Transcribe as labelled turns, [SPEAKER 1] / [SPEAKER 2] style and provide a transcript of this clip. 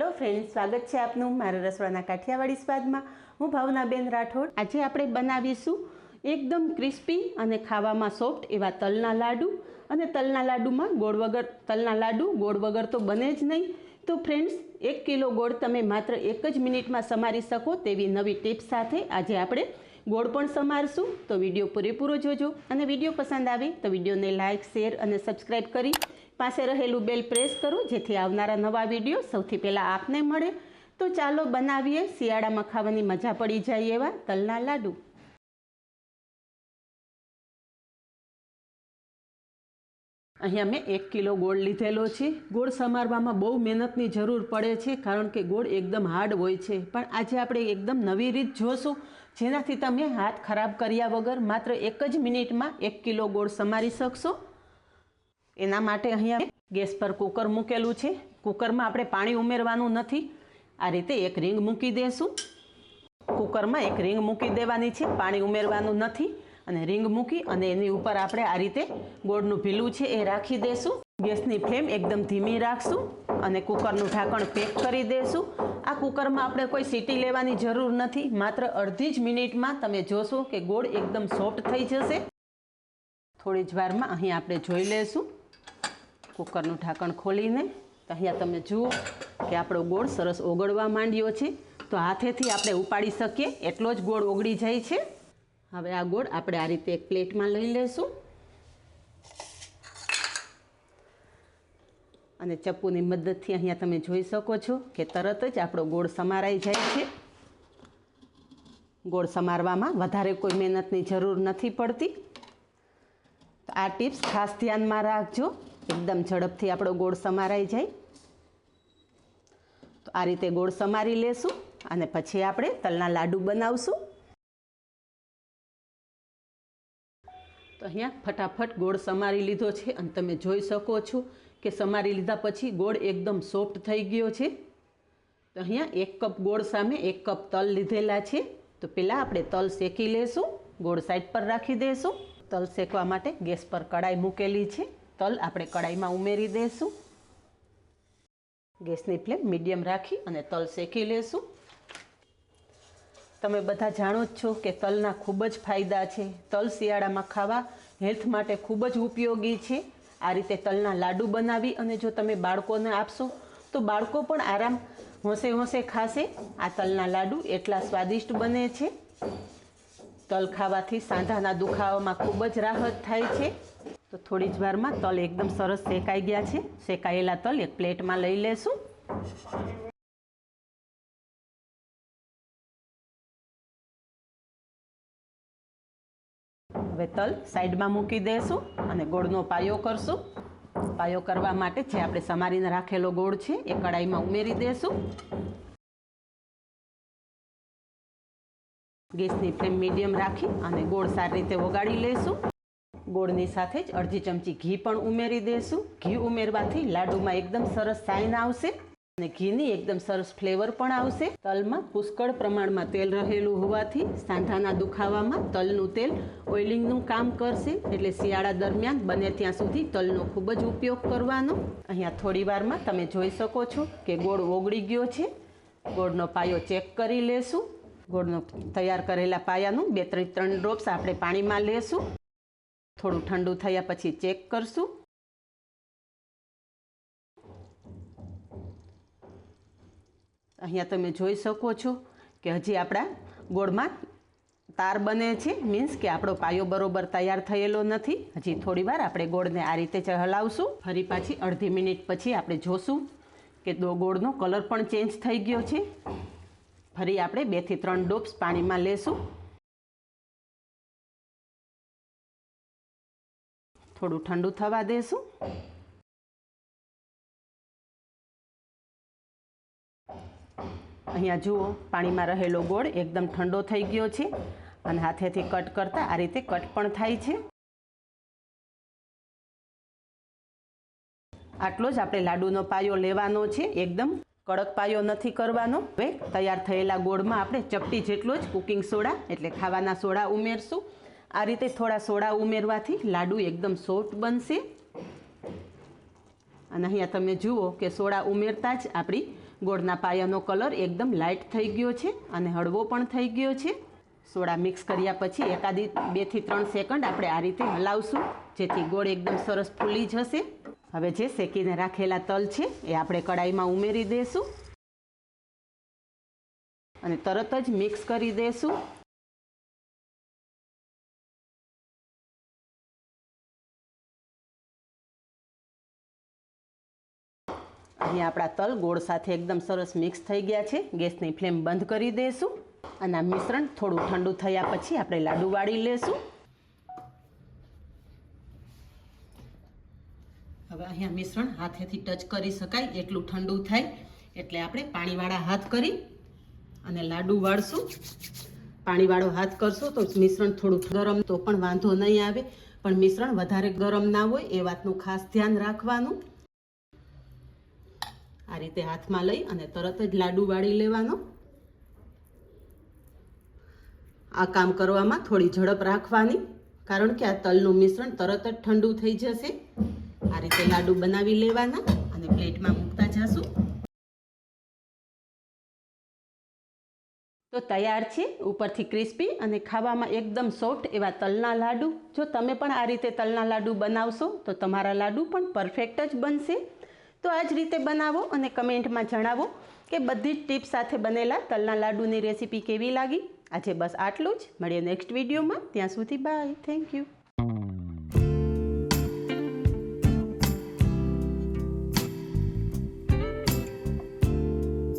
[SPEAKER 1] Hello friend સ્વાગત છે આપનું મારા રસોડાના કાઠિયાવાડી સ્વાદમાં. હું ભાવનાબેન રાઠોડ. આજે આપણે બનાવીશું એકદમ ક્રિસ્પી અને ખાવામાં સોફ્ટ એવા તલના લાડુ. અને તલના લાડુમાં ગોળ વગર, તલના લાડુ ગોળ વગર તો બને જ નહીં. તો ફ્રેન્ડ્સ એક કિલો ગોળ તમે માત્ર એક જ મિનિટમાં સમારી શકો તેવી નવી ટિપ્સ સાથે આજે આપણે ગોળ પણ સમારશું. તો વીડિયો પૂરેપૂરો જોજો. અને વીડિયો પસંદ આવે તો વિડીયોને લાઇક શેર અને સબસ્ક્રાઈબ કરી પાસે રહેલું બેલ પ્રેસ કરો, જેથી આવનારા નવા વીડિયો સૌથી પહેલાં આપને મળે. તો ચાલો બનાવીએ શિયાળામાં ખાવાની મજા પડી જાય એવા તલના લાડુ. અહીંયા મેં એક કિલો ગોળ લીધેલો છે. ગોળ સમારવામાં બહુ મહેનતની જરૂર પડે છે, કારણ કે ગોળ એકદમ હાર્ડ હોય છે. પણ આજે આપણે એકદમ નવી રીત જોશું, જેનાથી તમે હાથ ખરાબ કર્યા વગર માત્ર એક જ મિનિટમાં એક કિલો ગોળ સમારી શકશો. એના માટે અહીંયા ગેસ પર કુકર મૂકેલું છે. કુકરમાં આપણે પાણી ઉમેરવાનું નથી. આ રીતે એક રીંગ મૂકી દઈશું કુકરમાં એક રીંગ મૂકી દેવાની છે. પાણી ઉમેરવાનું નથી. અને રીંગ મૂકી અને એની ઉપર આપણે આ રીતે ગોળનું ભીલું છે એ રાખી દઈશું ગેસની ફ્લેમ એકદમ ધીમી રાખશું અને કુકરનું ઢાંકણ પેક કરી દઈશું આ કુકરમાં આપણે કોઈ સીટી લેવાની જરૂર નથી. માત્ર અડધી જ મિનિટમાં તમે જોશો કે ગોળ એકદમ સોફ્ટ થઈ જશે. થોડી જ વારમાં અહીં આપણે જોઈ લઈશું કુકરનું ઢાંકણ ખોલીને તો અહીંયા તમે જુઓ કે આપણો ગોળ સરસ ઓગળવા માંડ્યો છે. તો હાથેથી આપણે ઉપાડી શકીએ, એટલો જ ગોળ ઓગળી જાય છે. હવે આ ગોળ આપણે આ રીતે એક પ્લેટમાં લઈ લઈશું અને ચપ્પુની મદદથી અહીંયા તમે જોઈ શકો છો કે તરત જ આપણો ગોળ સમારાઈ જાય છે. ગોળ સમારવામાં વધારે કોઈ મહેનતની જરૂર નથી પડતી. આ ટિપ્સ ખાસ ધ્યાનમાં રાખજો. એકદમ ઝડપથી આપણો ગોળ સમારાઈ જાય. તો આ રીતે ગોળ સમારી લેશું અને પછી આપણે તલના લાડુ બનાવશું. તો અહીંયા ફટાફટ ગોળ સમારી લીધો છે અને તમે જોઈ શકો છો કે સમારી લીધા પછી ગોળ એકદમ સોફ્ટ થઈ ગયો છે. તો અહીંયા એક કપ ગોળ સામે એક કપ તલ લીધેલા છે. તો પહેલાં આપણે તલ શેકી લેશું, ગોળ સાઈડ પર રાખી દઈશું તલ શેકવા માટે ગેસ પર કડાઈ મૂકેલી છે. તલ આપણે કડાઈમાં ઉમેરી દઈશું ગેસની ફ્લેમ મીડિયમ રાખી અને તલ શેકી લેશું. તમે બધા જાણો જ છો કે તલના ખૂબ જ ફાયદા છે. તલ શિયાળામાં ખાવા હેલ્થ માટે ખૂબ જ ઉપયોગી છે. આ રીતે તલના લાડુ બનાવી અને જો તમે બાળકોને આપશો, તો બાળકો પણ આરામ હોંશે હોંશે ખાશે. આ તલના લાડુ એટલા સ્વાદિષ્ટ બને છે. તલ ખાવાથી સાંધાના દુખાવામાં ખૂબ જ રાહત થાય છે. તો થોડી જ વારમાં તલ એકદમ સરસ શેકાઈ ગયા છે. શેકાયેલા તલ એક પ્લેટમાં લઈ લેશું. હવે તલ સાઈડમાં મૂકી દઈશું અને ગોળનો પાયો કરશું. પાયો કરવા માટે જે આપણે સમારીને રાખેલો ગોળ છે એ કડાઈમાં ઉમેરી દઈશું ગેસની ફ્લેમ મીડિયમ રાખી અને ગોળ સારી રીતે વગાડી લઈશું ગોળની સાથે જ અડધી ચમચી ઘી પણ ઉમેરી દઈશું ઘી ઉમેરવાથી લાડુમાં એકદમ સરસ સાઈન આવશે અને ઘીની એકદમ સરસ ફ્લેવર પણ આવશે. તલમાં પુષ્કળ પ્રમાણમાં તેલ રહેલું હોવાથી સાંધાના દુખાવામાં તલનું તેલ ઓઇલિંગનું કામ કરશે. એટલે શિયાળા દરમિયાન બને ત્યાં સુધી તલનો ખૂબ જ ઉપયોગ કરવાનો. અહીંયા થોડી વારમાં તમે જોઈ શકો છો કે ગોળ ઓગળી ગયો છે. ગોળનો પાયો ચેક કરી લેશું. ગોળનો તૈયાર કરેલા પાયાનું બે, ત્રણ ત્રણ ડ્રોપ્સ આપણે પાણીમાં લેશું. થોડું ઠંડુ થયા પછી ચેક કરશું. અહીંયા તમે જોઈ શકો છો કે હજી આપણા ગોળમાં તાર બને છે. મીન્સ કે આપણો પાયો બરોબર તૈયાર થયેલો નથી. હજી થોડી વાર આપણે ગોળને આ રીતે જ હલાવશું ફરી પાછી અડધી મિનિટ પછી આપણે જોશું કે દો ગોળનો કલર પણ ચેન્જ થઈ ગયો છે. ફરી આપણે બેથી ત્રણ ડોપ્સ પાણીમાં લેશું. થોડું ઠંડુ થવા દેશું. અહીંયા જુઓ, પાણીમાં રહેલો ગોળ એકદમ ઠંડો થઈ ગયો છે અને હાથેથી કટ કરતાં આ રીતે કટ પણ થાય છે. આટલો જ આપણે લાડુનો પાયો લેવાનો છે, એકદમ કડક પાયો નથી કરવાનો. હવે તૈયાર થયેલા ગોળમાં આપણે ચપટી જેટલો જ કુકિંગ સોડા એટલે ખાવાના સોડા ઉમેરશું. આ રીતે થોડા સોડા ઉમેરવાથી લાડુ એકદમ સોફ્ટ બનશે. અને અહીંયા તમે જુઓ કે સોડા ઉમેરતા જ આપણી ગોળના પાયાનો કલર એકદમ લાઇટ થઈ ગયો છે અને હળવો પણ થઈ ગયો છે. સોડા મિક્સ કર્યા પછી એકાદી બેથી ત્રણ સેકન્ડ આપણે આ રીતે હલાવશું, જેથી ગોળ એકદમ સરસ ફૂલી જશે. હવે જે શેકીને રાખેલા તલ છે એ આપણે કડાઈમાં ઉમેરી દઈશું અને તરત જ મિક્સ કરી દઈશું અહીં આપણા તલ ગોળ સાથે એકદમ સરસ મિક્સ થઈ ગયા છે. ગેસની ફ્લેમ બંધ કરી દઈશું અને આ મિશ્રણ થોડું ઠંડુ થયા પછી આપણે લાડુ વાળી લેશું. હવે અહીંયા મિશ્રણ હાથેથી ટચ કરી શકાય એટલું ઠંડુ થાય એટલે આપણે પાણીવાળા હાથ કરી અને લાડુ વાળશું. પાણીવાળો હાથ કરશો તો મિશ્રણ થોડું ગરમ તો પણ વાંધો નહીં આવે, પણ મિશ્રણ વધારે ગરમ ના હોય એ વાતનું ખાસ ધ્યાન રાખવાનું. આ રીતે હાથમાં લઈ અને તરત જ લાડુ વાળી લેવાનો. આ કામ કરવામાં થોડી ઝડપ રાખવાની, કારણ કે આ તલનું મિશ્રણ તરત જ ઠંડુ થઈ જશે. આ રીતે લાડુ બનાવી લેવાના અને પ્લેટમાં મૂકતા જશું. તો તૈયાર છે, ઉપરથી ક્રિસ્પી અને ખાવામાં એકદમ સોફ્ટ એવા તલના લાડુ. જો તમે પણ આ રીતે તલના લાડુ બનાવશો, તો તમારા લાડુ પણ પરફેક્ટ જ બનશે. તો આ જ રીતે બનાવો અને કમેન્ટમાં જણાવો કે બધી જ ટિપ્સ સાથે બનેલા તલના લાડુની રેસીપી કેવી લાગી. આજે બસ આટલું જ. મળીએ નેક્સ્ટ વિડીયોમાં. ત્યાં સુધી બાય. Thank you